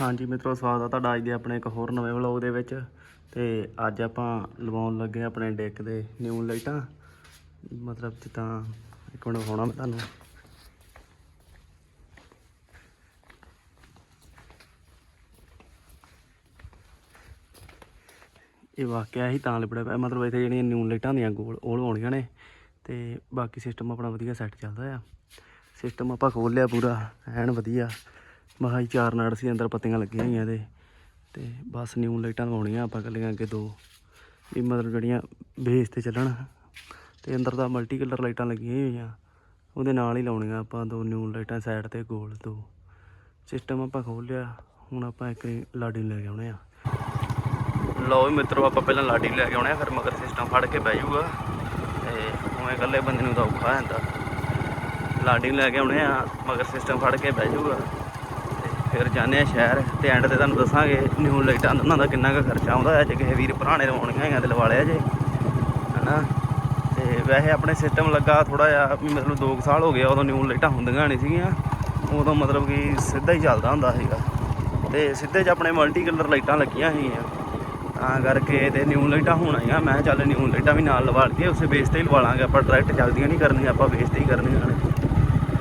ਹਾਂਜੀ ਮਿੱਤਰੋ, ਸਵਾਗਤ ਆ ਤੁਹਾਡਾ ਅੱਜ ਦੇ ਆਪਣੇ ਇੱਕ ਹੋਰ ਨਵੇਂ ਵਲੌਗ ਦੇ ਵਿੱਚ। ਤੇ ਅੱਜ ਆਪਾਂ ਲਵਾਉਣ ਲੱਗੇ ਆਪਣੇ ਡੈਕ ਦੇ ਨਿਊ ਲਾਈਟਾਂ ਮਤਲਬ ਜਿੱਦਾਂ ਇੱਕ ਮਿੰਟ ਹੋਣਾ ਮੈਂ ਤੁਹਾਨੂੰ। ਇਹ ਵਾਕਿਆ ਹੀ ਤਾਂ ਲਿਬੜਿਆ ਪਿਆ। ਮਤਲਬ ਇੱਥੇ ਜਿਹੜੀਆਂ ਨਿਊ ਲਾਈਟਾਂ ਹੁੰਦੀਆਂ ਗੋਲ, ਉਹ ਲਵਾਉਣੀਆਂ ਨੇ। ਤੇ ਬਾਕੀ ਸਿਸਟਮ ਆਪਣਾ ਵਧੀਆ ਸੈੱਟ ਚੱਲਦਾ ਆ। ਸਿਸਟਮ ਆਪਾਂ ਖੋਲ ਲਿਆ ਪੂਰਾ, ਐਨ ਵਧੀਆ। ਮਹਾਈ ਚਾਰ ਨਾੜ ਸੀ, ਅੰਦਰ ਪੱਤੀਆਂ ਲੱਗੀਆਂ ਹੋਈਆਂ ਇਹਦੇ। ਤੇ ਬਸ ਨਿਊ ਲਾਈਟਾਂ ਲਵਾਉਣੀਆਂ ਆਪਾਂ ਕੱਲੀਆਂ ਅੱਗੇ ਦੋ। ਵੀ ਮਤਲਬ ਜਿਹੜੀਆਂ ਬੇਸ ਤੇ ਚੱਲਣ। ਤੇ ਅੰਦਰ ਦਾ ਮਲਟੀ ਕਲਰ ਲਾਈਟਾਂ ਲੱਗੀਆਂ ਹੋਈਆਂ। ਉਹਦੇ ਨਾਲ ਹੀ ਲਾਉਣੀਆਂ ਆਪਾਂ ਦੋ ਨਿਊ ਲਾਈਟਾਂ ਸਾਈਡ ਤੇ ਗੋਲ ਦੋ। ਸਿਸਟਮ ਆਪਾਂ ਖੋਲ ਲਿਆ। ਹੁਣ ਆਪਾਂ ਇੱਕ ਲਾਡੀ ਨੂੰ ਲੈ ਕੇ ਆਉਣੇ ਆ। ਲਓ ਵੀ ਮਿੱਤਰੋ, ਆਪਾਂ ਪਹਿਲਾਂ ਲਾਡੀ ਲੈ ਕੇ ਆਉਣੇ ਆ, ਫਿਰ ਮਗਰ ਸਿਸਟਮ ਫੜ ਕੇ ਬਹਿ ਜਾਊਗਾ। ਤੇ ਉਵੇਂ ਇਕੱਲੇ ਬੰਦੇ ਨੂੰ ਤਾਂ ਔਖਾ ਹੁੰਦਾ ਲਾਡੀ ਨੂੰ ਲੈ ਕੇ ਆਉਣੇ ਆ, ਮਗਰ ਸਿਸਟਮ ਫੜ ਕੇ ਬਹਿ ਜਾਊਗਾ। ਫਿਰ ਜਾਂਦੇ ਆ ਸ਼ਹਿਰ ਤੇ ਐਂਡ ਤੇ ਤੁਹਾਨੂੰ ਦੱਸਾਂਗੇ ਨਿਊ ਲਾਈਟਾਂ ਉਹਨਾਂ ਦਾ ਕਿੰਨਾ ਕੁ ਖਰਚਾ ਆਉਂਦਾ ਹੈ, ਜੇ ਕਿਸੇ ਵੀਰ ਪੁਰਾਣੇ ਲਵਾਉਣੀਆਂ ਹੈਗੀਆਂ ਤੇ ਲਵਾ ਲਿਆ ਜੇ। ਹਨਾ? ਤੇ ਵੈਸੇ ਆਪਣੇ ਸਿਸਟਮ ਲੱਗਾ ਥੋੜਾ ਜਿਹਾ ਵੀ ਮਤਲਬ 2 ਸਾਲ ਹੋ ਗਏ ਉਦੋਂ ਨਿਊ ਲਾਈਟਾਂ ਹੁੰਦੀਆਂ ਨਹੀਂ ਸੀਗੀਆਂ। ਉਦੋਂ ਮਤਲਬ ਕਿ ਸਿੱਧਾ ਹੀ ਚੱਲਦਾ ਹੁੰਦਾ ਸੀਗਾ। ਤੇ ਸਿੱਧੇ 'ਚ ਆਪਣੇ ਮਲਟੀ ਕਲਰ ਲਾਈਟਾਂ ਲੱਗੀਆਂ ਸੀਗੀਆਂ। ਤਾਂ ਕਰਕੇ ਤੇ ਨਿਊ ਲਾਈਟਾਂ ਹੁਣ ਆਈਆਂ। ਮੈਂ ਚੱਲ ਨਿਊ ਲਾਈਟਾਂ ਵੀ ਨਾਲ ਲਵਾ ਲਈਏ, ਉਸੇ ਬੇਸ ਤੇ ਹੀ ਲਵਾ ਲਾਂਗੇ। ਆਪਾਂ ਡਾਇਰੈਕਟ ਚੱਲਦੀਆਂ ਨਹੀਂ ਕਰਨੀਆਂ, ਆਪਾਂ ਬੇਸ ਤੇ ਹੀ ਕਰਨੀਆਂ ਨੇ।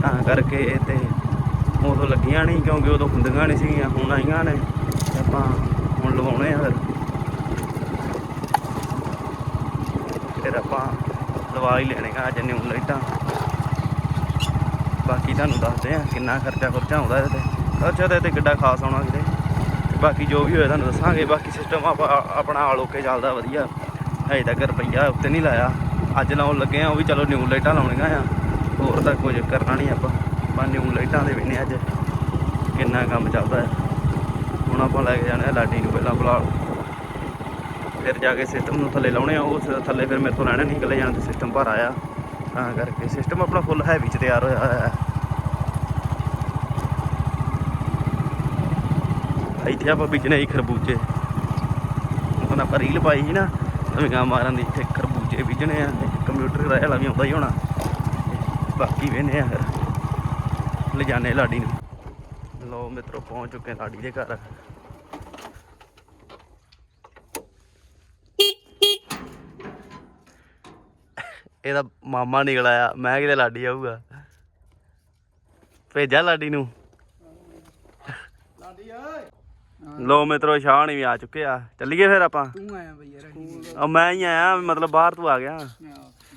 ਤਾਂ ਕਰਕੇ ਤੇ ਉਦੋਂ ਲੱਗੀਆਂ ਨਹੀਂ ਕਿਉਂਕਿ ਉਦੋਂ ਹੁੰਦੀਆਂ ਨਹੀਂ ਸੀਗੀਆਂ, ਹੁਣ ਆਈਆਂ ਨੇ। ਆਪਾਂ ਹੁਣ ਲਵਾਉਣੇ ਆ ਫਿਰ। ਫਿਰ ਆਪਾਂ ਲਵਾ ਹੀ ਲੈਣੇ ਆ ਅੱਜ ਨਿਊ ਲਾਈਟਾਂ। ਬਾਕੀ ਤੁਹਾਨੂੰ ਦੱਸਦੇ ਆ ਕਿੰਨਾ ਖਰਚਾ ਖਰਚਾ ਆਉਂਦਾ ਇਹਦੇ ਤੇ। ਖਰਚਾ ਤਾਂ ਤੇ ਕਿੱਡਾ ਖਾਸ ਆਉਣਾ ਕਿਤੇ। ਬਾਕੀ ਜੋ ਵੀ ਹੋਇਆ ਤੁਹਾਨੂੰ ਦੱਸਾਂਗੇ, ਬਾਕੀ ਸਿਸਟਮ ਆਪਾਂ ਆਪਣਾ ਆਲ ਓਕੇ ਚੱਲਦਾ ਵਧੀਆ। ਹਜੇ ਤੱਕ ਰੁਪਈਆ ਉੱਤੇ ਨਹੀਂ ਲਾਇਆ। ਅੱਜ ਲਾਉਣ ਲੱਗੇ ਆ, ਉਹ ਵੀ ਚਲੋ ਨਿਊ ਲਾਈਟਾਂ ਲਾਉਣੀਆਂ ਆ। ਹੋਰ ਤਾਂ ਕੁਝ ਕਰਨਾ ਨਹੀਂ ਆਪਾਂ। ਆਪਾਂ ਨਿਊ ਲਾਈਟਾਂ ਦੇ ਵੇਨੇ ਅੱਜ, ਕਿੰਨਾ ਕੰਮ ਚੱਲਦਾ ਹੈ। ਹੁਣ ਆਪਾਂ ਲੈ ਕੇ ਜਾਣਾ ਹੈ ਲਾਡੀ ਨੂੰ ਪਹਿਲਾਂ ਬੁਲਾ ਫਿਰ ਜਾ ਕੇ ਸਿਸਟਮ ਨੂੰ ਥੱਲੇ ਲਾਉਣੇ ਆ, ਉਸ ਥੱਲੇ ਫਿਰ ਮੇਰੇ ਤੋਂ ਲੈਣਾ ਨਹੀਂ, ਇਕੱਲੇ ਜਾਣ ਤੇ ਸਿਸਟਮ ਭਰ ਆਇਆ। ਤਾਂ ਕਰਕੇ ਸਿਸਟਮ ਆਪਣਾ ਫੁੱਲ ਹੈਵੀ ਚ ਤਿਆਰ ਹੋਇਆ ਹੋਇਆ ਹੈ। ਇੱਥੇ ਆਪਾਂ ਬੀਜਣੇ ਹੀ ਖਰਬੂਜੇ। ਉਹਨਾਂ ਆਪਾਂ ਰੀਲ ਪਾਈ ਸੀ ਨਾ ਨਵੀਆਂ ਮਾਰਨ ਦੀ, ਇੱਥੇ ਖਰਬੂਜੇ ਬੀਜਣੇ ਆ ਕੰਪਿਊਟਰ ਦਾ ਵਾਲਾ ਵੀ ਆਉਂਦਾ ਹੀ ਹੋਣਾ। ਬਾਕੀ ਵੇਨੇ ਆ ਫਿਰ। ਲਿਜਾਨੇ ਲਾਡੀ ਨੂੰ। ਲੋ ਮਿੱਤਰੋ ਪਹੁੰਚ ਚੁੱਕੇ ਲਾਡੀ ਦੇ ਘਰ। ਇਹਦਾ ਮਾਮਾ ਨਿਕਲ ਆਇਆ ਮੈਂ ਕਿਤੇ ਲਾਡੀ ਆਊਗਾ। ਭੇਜਾ ਲਾਡੀ ਨੂੰ। ਲਾਡੀ ਓਏ। ਲੋ ਮਿੱਤਰੋ ਸ਼ਾਨ ਵੀ ਆ ਚੁੱਕੇ ਆ। ਚੱਲੀਏ ਫਿਰ ਆਪਾਂ। ਤੂੰ ਆਇਆ ਬਈ ਯਾਰ ਮੈਂ ਹੀ ਆਇਆ ਮਤਲਬ ਬਾਹਰ ਤੂੰ ਆ ਗਿਆ।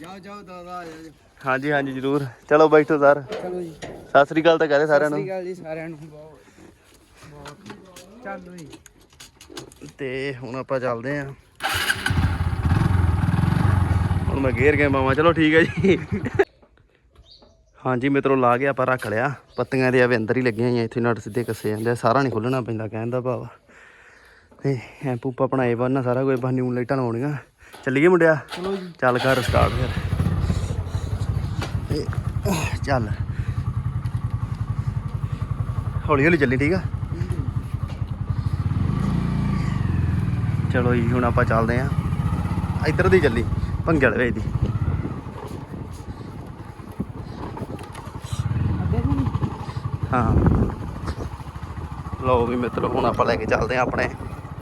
ਜਾਓ ਜਾਓ ਦਾਦਾ ਆ ਜਾਓ ਹਾਂਜੀ ਹਾਂਜੀ ਜ਼ਰੂਰ। ਚਲੋ ਬੈਠੋ ਸਰ। ਚਲੋ ਜੀ। ਸਤਿ ਸ੍ਰੀ ਅਕਾਲ ਤਾਂ ਕਹਦੇ ਸਾਰਿਆਂ ਨੂੰ। ਸ਼੍ਰੀ ਅਕਾਲ ਜੀ ਸਾਰਿਆਂ ਨੂੰ। ਬਹੁਤ ਬਹੁਤ ਚੱਲ ਜੀ ਤੇ ਹੁਣ ਆਪਾਂ ਚੱਲਦੇ ਆਂ। ਹੁਣ ਮੈਂ ਗੇਰ ਗਿਆ ਮਾਮਾ ਚਲੋ ਠੀਕ ਹੈ ਜੀ। ਹਾਂਜੀ ਮਿੱਤਰੋ ਲਾ ਕੇ ਆਪਾਂ ਰੱਖ ਲਿਆ। ਪੱਤੀਆਂ ਦੇ ਆਵੇ ਅੰਦਰ ਹੀ ਲੱਗੀਆਂ ਹੋਈਆਂ। ਇੱਥੇ ਨਟ ਸਿੱਧੇ ਕੱਸੇ ਜਾਂਦੇ ਆ। ਸਾਰਾ ਨਹੀਂ ਖੁੱਲਣਾ ਪੈਂਦਾ ਕਹਿਣ ਦਾ ਭਾਵ। ਤੇ ਐ ਪੂਪਾ ਬਣਾਏ ਬੰਨਾ ਸਾਰਾ ਕੋਈ ਬਸ ਨਿਊ ਲਾਈਟਾਂ ਲਾਉਣੀਆਂ। ਚੱਲੀਏ ਮੁੰਡਿਆ? ਚਲੋ ਜੀ। ਚੱਲ ਕਰ ਸਟਾਰਟ ਫਿਰ। ਤੇ, ਚੱਲ। ਹੌਲੀ ਹੌਲੀ ਚੱਲੀ, ਠੀਕ ਆ? ਚਲੋ ਜੀ, ਹੁਣ ਆਪਾਂ ਚੱਲਦੇ ਆਂ। ਇੱਧਰ ਦੀ ਚੱਲੀ ਭੰਗਲ ਵੇ ਦੀ। ਹਾਂ। ਲਓ ਵੀ ਮਿੱਤਰੋ, ਹੁਣ ਆਪਾਂ ਲੈ ਕੇ ਚੱਲਦੇ ਆਂ ਆਪਣੇ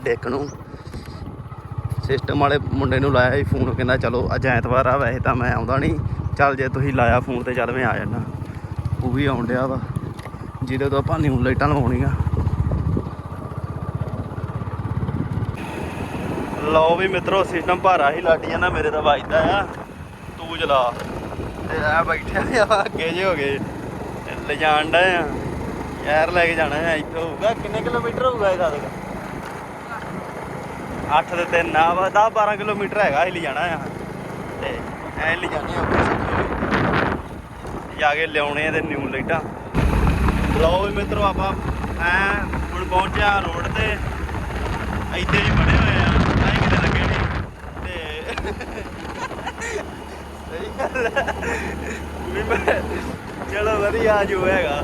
ਡੈਕ ਨੂੰ। ਸਿਸਟਮ ਵਾਲੇ ਮੁੰਡੇ ਨੂੰ ਲਾਇਆ ਸੀ ਫੋਨ ਕਹਿੰਦਾ, ਚਲੋ, ਅੱਜ ਐਤਵਾਰ ਆ, ਵੈਸੇ ਤਾਂ ਮੈਂ ਆਉਂਦਾ ਨਹੀਂ। ਚੱਲ ਜੇ ਤੁਸੀਂ ਲਾਇਆ ਫੋਨ ਤੇ ਚੱਲ ਮੈਂ ਆ ਜਾਣਾ ਉਹ ਵੀ ਆਉਣ ਡਿਆ ਵਾ, ਜਿਹਦੇ ਤੋਂ ਆਪਾਂ ਨਿਊ ਲਾਈਟਾਂ ਲਵਾਉਣੀਆਂ। ਲਓ ਵੀ ਮਿੱਤਰੋ ਸਿਸਟਮ ਭਾਰਾ ਹੀ ਲਾਡੀ ਜਾਂਦਾ, ਮੇਰੇ ਤਾਂ ਵੱਜਦਾ ਆ। ਤੂੰ ਚਲਾ। ਤੇ ਆ ਬੈਠਿਆ ਆ, ਅੱਗੇ ਜੇ ਹੋ ਗਏ। ਤੇ ਲਿਜਾਣ ਡਾ ਆ। ਯਾਰ ਲੈ ਕੇ ਜਾਣਾ ਆ, ਇੱਥੋਂ ਹੋਊਗਾ, ਕਿੰਨੇ ਕਿਲੋਮੀਟਰ ਹੋਊਗਾ ਇਹਦਾ ਤੱਕ 8 ਦੇ 3 ਆ, ਵਾ 10 12 ਕਿਲੋਮੀਟਰ ਹੈਗਾ, ਇਹ ਲਿਜਾਣਾ ਆ। ਤੇ ਐ ਲਿਜਾਣੇ ਆ ਉੱਥੇ ਸਿੱਧੇ। ਜਾ ਕੇ ਲਿਆਉਣੇ ਆ ਤੇ ਨਿਊ ਲਾਈਟਾਂ ਲਓ ਵੀ ਮਿੱਤਰੋ ਆਪਾਂ ਐ ਹੁਣ ਪਹੁੰਚਿਆ ਰੋਡ ਤੇ। ਇੱਥੇ ਹੀ ਬਣੇ ਹੋਏ ਆ। ਐ ਕਿਤੇ ਲੱਗੇ ਨਹੀਂ ਤੇ ਸਹੀ ਗੱਲ ਵੀ ਮੈਂ ਚਲੋ ਵਧੀਆ ਜੋ ਹੈਗਾ।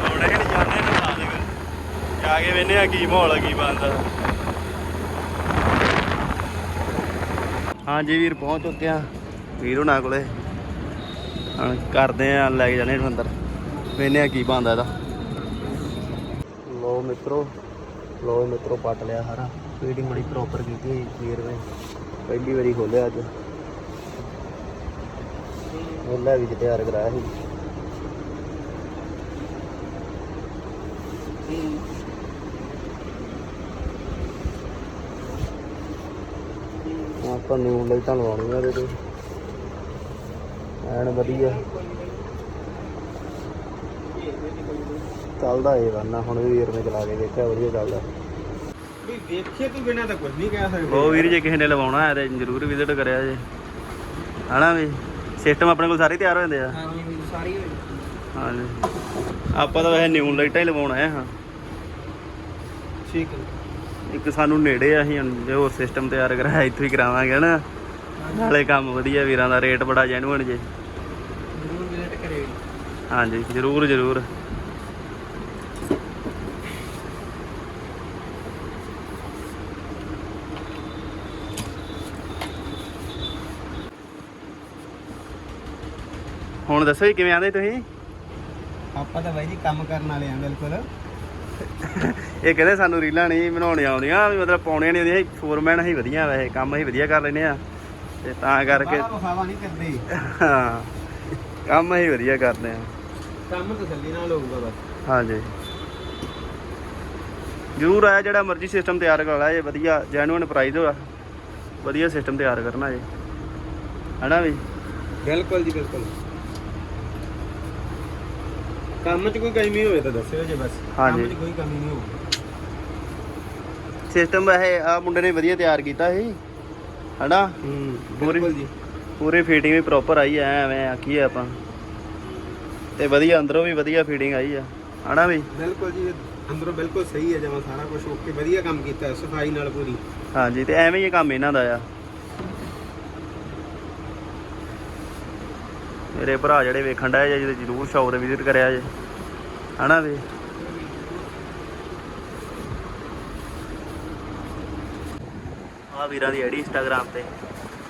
ਹੁਣੇ ਕਿ ਜਾਣੇ ਨਾ ਜਾ ਕੇ ਵੇਨੇ ਆ ਕੀ ਮਾਹੌਲ ਆ, ਕੀ ਬਣਦਾ। ਹਾਂਜੀ ਵੀਰ, ਪਹੁੰਚ ਚੁੱਕੇ ਆ ਵੀਰ ਹੁਣਾਂ ਕੋਲੇ। ਹੁਣ ਕਰਦੇ ਆ ਲੈ ਕੇ ਜਾਣੇ ਇਹਨੂੰ ਅੰਦਰ ਵੇਨੇ ਆ ਕੀ ਬੰਦਾ ਇਹਦਾ। ਲੋ ਮਿੱਤਰੋ ਲੋ ਮਿੱਤਰੋ, ਪੱਟ ਲਿਆ ਸਾਰਾ। ਫੀਡਿੰਗ ਬੜੀ ਪ੍ਰੋਪਰ ਕੀਤੀ ਹੋਈ ਵੀਰ ਨੇ ਪਹਿਲੀ ਵਾਰੀ ਖੋਲਿਆ ਅੱਜ। ਉਹਲਾ ਵੀ ਤਿਆਰ ਕਰਾਇਆ ਸੀ। ਆਪਾਂ ਨਿਊ ਲਾਈਟਾਂ ਲਵਾਉਣੀਆਂ ਇਹਦੇ ਤੇ। ਐਨ ਵਧੀਆ। ਚੱਲਦਾ ਇਹ ਵਾਨਾ ਹੁਣ ਵੀ ਵੀਰ ਨੇ ਚਲਾ ਕੇ ਦੇਖਿਆ ਵਧੀਆ ਚੱਲਦਾ। ਵੀ ਦੇਖੇ ਤੋਂ ਬਿਨਾ ਤਾਂ ਕੁਝ ਨਹੀਂ ਕਹਿ ਸਕਦੇ। ਉਹ ਵੀਰ ਜੇ ਕਿਸੇ ਨੇ ਲਵਾਉਣਾ ਹੈ ਤੇ ਜਰੂਰ ਵਿਜ਼ਿਟ ਕਰਿਆ ਜੇ। ਹਨਾ ਵੀ? ਸਿਸਟਮ ਆਪਣੇ ਕੋਲ ਸਾਰੇ ਤਿਆਰ ਹੋ ਜਾਂਦੇ ਆ। ਹਾਂਜੀ ਵੀ ਸਾਰੀ ਹਾਂਜੀ। ਆਪਾਂ ਤਾਂ ਵੈਸੇ ਨਿਊ ਲਾਈਟਾਂ ਹੀ ਲਵਾਉਣਾ ਹੈ ਹਾਂ। ਠੀਕ ਹੈ। ਇੱਕ ਸਾਨੂੰ ਨੇੜੇ ਆ ਅਸੀਂ ਜੇ ਹੋਰ ਸਿਸਟਮ ਤਿਆਰ ਕਰਾਇਆ ਇੱਥੋਂ ਹੀ ਕਰਾਵਾਂਗੇ ਨਾ ਨਾਲੇ ਕੰਮ ਵਧੀਆ ਵੀਰਾਂ ਦਾ ਰੇਟ ਬੜਾ ਜੈਨੂਅਨ ਜੇ। ਜ਼ਰੂਰ ਵਿਜ਼ਿਟ ਕਰਿਓ ਹਾਂਜੀ ਜਰੂਰ ਜਰੂਰ। ਹੁਣ ਦੱਸੋ ਜੀ ਕਿਵੇਂ ਆਂਦੇ ਤੁਸੀਂ? ਆਪਾਂ ਤਾਂ ਬਾਈ ਜੀ ਕੰਮ ਕਰਨ ਵਾਲੇ ਆ ਬਿਲਕੁਲ। ਇਹ ਕਹਿੰਦੇ ਸਾਨੂੰ ਰੀਲਾਂ ਨਹੀਂ ਬਣਾਉਣੀਆਂ ਆਉਂਦੀਆਂ ਵੀ ਮਤਲਬ ਪਾਉਣੀਆਂ ਨਹੀਂ ਆਉਂਦੀਆਂ ਫੋਰਮੈਨ ਅਸੀਂ ਵਧੀਆ ਵੈਸੇ ਕੰਮ ਅਸੀਂ ਵਧੀਆ ਕਰ ਲੈਨੇ ਆ। ਤੇ ਤਾਂ ਕਰਕੇ ਬਾਹਲਾ ਵਿਖਾਵਾ ਨਹੀਂ ਕਰਦੇ। ਹਾਂ ਕੰਮ ਅਸੀਂ ਵਧੀਆ ਕਰਦੇ ਆ। ਕੰਮ ਤਸੱਲੀ ਨਾਲ ਹੋਊਗਾ ਬਸ। ਹਾਂਜੀ। ਜ਼ਰੂਰ ਆਇਆ ਜਿਹੜਾ ਮਰਜ਼ੀ ਸਿਸਟਮ ਤਿਆਰ ਕਰ ਜੇ ਵਧੀਆ ਜੈਨੂਇਨ ਪ੍ਰਾਈਸ ਹੋਆ ਵਧੀਆ ਸਿਸਟਮ ਤਿਆਰ ਕਰਨਾ ਜੇ ਹਨਾ ਵੀ? ਬਿਲਕੁਲ ਜੀ ਬਿਲਕੁਲ। ਕੰਮ 'ਚ ਕੋਈ ਕਮੀ ਹੋਵੇ ਤਾਂ ਦੱਸਿਓ ਜੀ ਬਸ। ਹਾਂਜੀ। ਕੰਮ 'ਚ ਕੋਈ ਕਮੀ ਨਹੀਂ ਹੋਊਗੀ। ਸਿਸਟਮ ਵੈਸੇ ਆ ਮੁੰਡੇ ਨੇ ਵਧੀਆ ਤਿਆਰ ਕੀਤਾ ਸੀ। ਹਨਾ? ਹੂੰ ਪੂਰੀ- ਬਿਲਕੁਲ ਜੀ। ਪੂਰੀ ਫੀਟਿੰਗ ਵੀ ਪ੍ਰੋਪਰ ਆਈ ਐ ਐਵੇਂ ਆਖੀਏ ਆਪਾਂ। ਤੇ ਵਧੀਆ ਅੰਦਰੋਂ ਵੀ ਵਧੀਆ ਫੀਟਿੰਗ ਆਈ ਆ। ਹਨਾ ਵੀ? ਬਿਲਕੁਲ ਜੀ ਅੰਦਰੋਂ ਬਿਲਕੁਲ ਸਹੀ ਹੈ ਜਮਾ ਸਾਰਾ ਕੁਝ ਓਕੇ ਵਧੀਆ ਕੰਮ ਕੀਤਾ ਸਫ਼ਾਈ ਨਾਲ ਪੂਰੀ। ਹਾਂਜੀ ਤੇ ਐਵੇਂ ਹੀ ਇਹ ਕੰਮ ਇਹਨਾਂ ਦਾ ਆ। ਮੇਰੇ ਭਰਾ ਜਿਹੜੇ ਵੇਖਣ ਡਏ ਜੇ ਜਿਹਦੇ ਜ਼ਰੂਰ ਸ਼ੌਪ ਤੇ ਵਿਜ਼ਿਟ ਕਰਿਆ ਜੇ। ਹਨਾ ਵੀ? ਆ ਵੀਰਾਂ ਦੀ ਆਈਡੀ ਇੰਸਟਾਗ੍ਰam ਤੇ।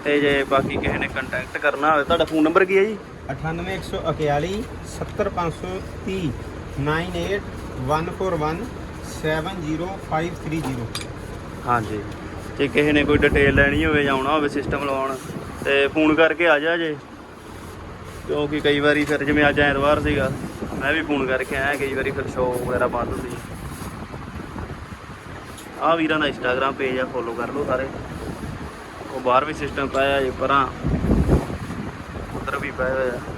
ਤੇ ਜੇ ਬਾਕੀ ਕਿਸੇ ਨੇ ਕੰਟੈਕਟ ਕਰਨਾ ਹੋਵੇ ਤੁਹਾਡਾ ਫੋਨ ਨੰਬਰ ਕੀ ਹੈ ਜੀ? 98141 70530 98141 70530 ਹਾਂਜੀ। ਜੇ ਕਿਸੇ ਨੇ ਕੋਈ ਡਿਟੇਲ ਲੈਣੀ ਹੋਵੇ ਜਾਂ ਆਉਣਾ ਹੋਵੇ ਸਿਸਟਮ ਲਵਾਉਣ ਤੇ ਫੋਨ ਕਰਕੇ ਆ ਜਾ ਜੇ। ਕਿਉਂਕਿ ਕਈ ਵਾਰੀ ਫਿਰ ਜਿਵੇਂ ਅੱਜ ਐਤਵਾਰ ਸੀਗਾ, ਮੈਂ ਵੀ ਫੋਨ ਕਰਕੇ ਆਇਆ, ਕਈ ਵਾਰੀ ਫਿਰ ਸ਼ੋਅ ਵਗੈਰਾ ਬੰਦ ਸੀ। ਆ ਵੀਰਾਂ ਦਾ ਇੰਸਟਾਗ੍ਰam ਪੇਜ ਆ ਫੋਲੋ ਕਰ ਲਓ ਸਾਰੇ। ਉਹ ਬਾਹਰ ਵੀ ਸਿਸਟਮ ਪਾਇਆ ਜੇ ਪਰਾਂ। ਉਧਰ ਵੀ ਪਾਇਆ ਹੋਇਆ।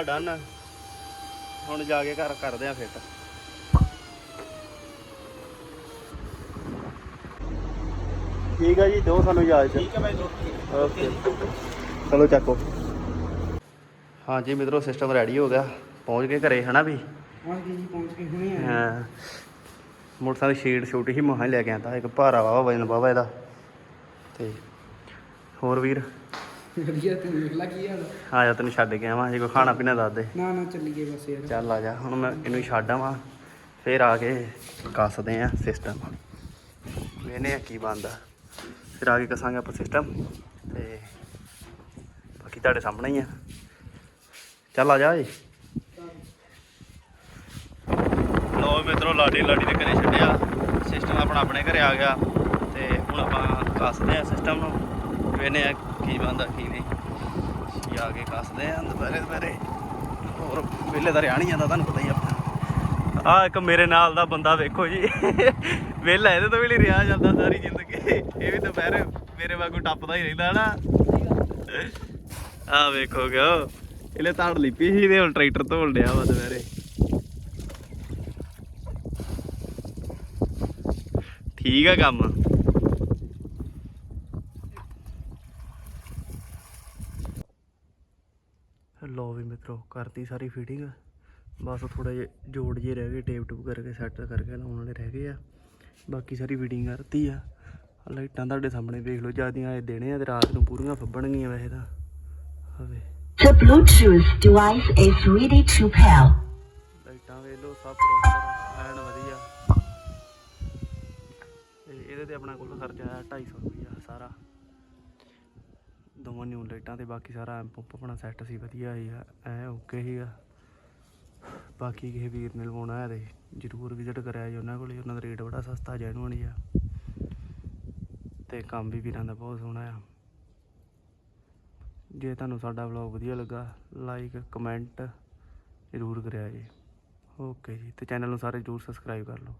ਪੂਰਾ ਡਨ ਹੁਣ ਜਾ ਕੇ ਘਰ ਕਰਦੇ ਆ ਫਿੱਟ ਠੀਕ ਆ ਜੀ ਦਿਓ ਸਾਨੂੰ ਇਜਾਜ਼ਤ ਠੀਕ ਹੈ ਬਾਈ ਓਕੇ। ਚਲੋ ਚੱਕੋ। ਹਾਂਜੀ ਮਿੱਤਰੋ ਸਿਸਟਮ ਰੈਡੀ ਹੋ ਗਿਆ। ਪਹੁੰਚ ਗਏ ਘਰੇ ਹਨਾ ਵੀ? ਹਾਂਜੀ ਜੀ ਪਹੁੰਚ ਕੇ ਹੁਣੇ ਆਏ। ਹਾਂ। ਮੋਟਰਸਾਈਕਲ ਸ਼ੀਟ ਛੋਟੀ ਹੀ ਮਹਾਂ ਲੈ ਕੇ ਆਂਦਾ। ਇੱਕ ਭਾਰਾ ਵਾ ਵਜਨ ਬਾਵਾ ਇਹਦਾ। ਤੇ ਹੋਰ ਵੀਰ? ਵਧੀਆ ਤੇ ਦੇਖ ਲਾ ਕੀ ਹਾਲ ਆ। ਜਾ ਤੈਨੂੰ ਛੱਡ ਕੇ ਆਵਾਂ ਜੇ ਕੋਈ ਖਾਣਾ ਪੀਣਾ ਦੱਸ ਦੇ। ਨਾ ਨਾ ਚੱਲੀਏ ਬਸ ਯਾਰ। ਚੱਲ ਆ ਜਾ ਹੁਣ ਮੈਂ ਇਹਨੂੰ ਛੱਡ ਆਵਾਂ ਫੇਰ ਆ ਕੇ ਕੱਸਦੇ ਆ ਸਿਸਟਮ ਵੇਨੇ ਕੀ ਬੰਦਾ ਫਿਰ ਆ ਕੇ ਕਸਾਂਗੇ ਆਪਾਂ ਸਿਸਟਮ ਤੇ ਬਾਕੀ ਤੁਹਾਡੇ ਸਾਹਮਣੇ ਹੀ ਆ। ਚੱਲ ਆ ਜਾ ਜੀ ਲੋ ਮਿੱਤਰੋ ਲਾਡੀ ਲਾਡੀ ਦੇ ਘਰੇ ਛੱਡਿਆ। ਸਿਸਟਮ ਆਪਣਾ ਆਪਣੇ ਘਰੇ ਆ ਗਿਆ ਤੇ ਹੁਣ ਆਪਾਂ ਕੱਸਦੇ ਆ ਸਿਸਟਮ ਨੂੰ। ਵੇਨੇ ਆ ਕੀ ਬੰਦਾ ਕੀ ਨਹੀਂ। ਆ ਕੇ ਕੱਸਦੇ ਆ ਦੁਪਹਿਰੇ ਦੁਪਹਿਰੇ। ਹੋਰ ਵਿਹਲੇ ਦਾ ਰਿਆ ਨਹੀਂ ਜਾਂਦਾ ਤੁਹਾਨੂੰ ਪਤਾ ਹੀ ਆ ਆ ਇੱਕ ਮੇਰੇ ਨਾਲ ਦਾ ਬੰਦਾ ਵੇਖੋ ਜੀ। ਵਿਹਲਾ, ਇਹਦੇ ਤੋਂ ਵੀ ਨਹੀਂ ਰਿਹਾ ਜਾਂਦਾ ਸਾਰੀ ਜ਼ਿੰਦਗੀ। ਇਹ ਵੀ ਦੁਪਹਿਰੇ ਮੇਰੇ ਵਾਂਗੂ ਟੱਪਦਾ ਹੀ ਰਹਿੰਦਾ ਨਾ। ਆ ਵੇਖੋ ਗਿਓ ਇਹਲੇ ਤਾੜ ਲਿਪੀ ਸੀ ਤੇ ਹੁਣ ਟਰੈਕਟਰ ਧੋਲ ਡਿਆ ਵਾ ਦੁਪਹਿਰੇ। ਠੀਕ ਆ ਕੰਮ। ਲੋ ਵੀ ਮਿੱਤਰੋ ਕਰਤੀ ਸਾਰੀ ਫਿਟਿੰਗ ਬਸ ਥੋੜਾ ਜਿਹਾ ਜੋੜ ਜੇ ਰਹਿ ਗਏ ਟੇਪ ਟੂਪ ਕਰਕੇ ਸੈੱਟ ਕਰਕੇ ਲਾਉਣ ਵਾਲੇ ਰਹਿ ਗਏ ਆ। ਬਾਕੀ ਸਾਰੀ ਫਿਟਿੰਗ ਕਰਤੀ ਆ। ਲਾਈਟਾਂ ਤੁਹਾਡੇ ਸਾਹਮਣੇ ਵੇਖ ਲਓ ਜਿਆਦੀਆਂ ਇਹ ਦੇਣੇ ਆ ਤੇ ਰਾਤ ਨੂੰ ਪੂਰੀਆਂ ਫੱਬਣਗੀਆਂ ਵੈਸੇ ਤਾਂ। ਹਵੇ। The Bluetooth device is ready to pair. ਲਾਈਟਾਂ ਵੇਖ ਲਓ ਸਭ ਪ੍ਰੋਪਰ ਐਨ ਵਧੀਆ। ਤੇ ਇਹਦੇ ਤੇ ਆਪਣਾ ਕੁੱਲ ਖਰਚਾ ਆਇਆ 250 ਰੁਪਈਆ ਸਾਰਾ। ਦੋਵਾਂ ਨਿਊ ਲਾਈਟਾਂ ਤੇ ਬਾਕੀ ਸਾਰਾ ਐਂਪ ਉੱਪ ਆਪਣਾ ਸੈੱਟ ਸੀ, ਵਧੀਆ ਹੀ ਆ ਐ ਓਕੇ ਸੀਗਾ। ਬਾਕੀ ਕਿਸੇ ਵੀਰ ਨੇ ਲਵਾਉਣਾ ਹੈ ਤੇ ਜਰੂਰ ਵਿਜ਼ਿਟ ਕਰਿਆ ਜੀ ਉਹਨਾਂ ਕੋਲੇ, ਉਹਨਾਂ ਦਾ ਰੇਟ ਬੜਾ ਸਸਤਾ ਜੈਨੂਅਨ ਹੀ ਆ ਤੇ ਕੰਮ ਵੀ ਵੀਰਾਂ ਦਾ ਬਹੁਤ ਸੋਹਣਾ ਆ। ਜੇ ਤੁਹਾਨੂੰ ਸਾਡਾ ਵਲੌਗ ਵਧੀਆ ਲੱਗਾ ਲਾਈਕ ਕਮੈਂਟ ਜ਼ਰੂਰ ਕਰਿਆ ਜੀ। ਓਕੇ ਜੀ, ਤੇ ਚੈਨਲ ਨੂੰ ਸਾਰੇ ਜ਼ਰੂਰ ਸਬਸਕ੍ਰਾਈਬ ਕਰ ਲਓ।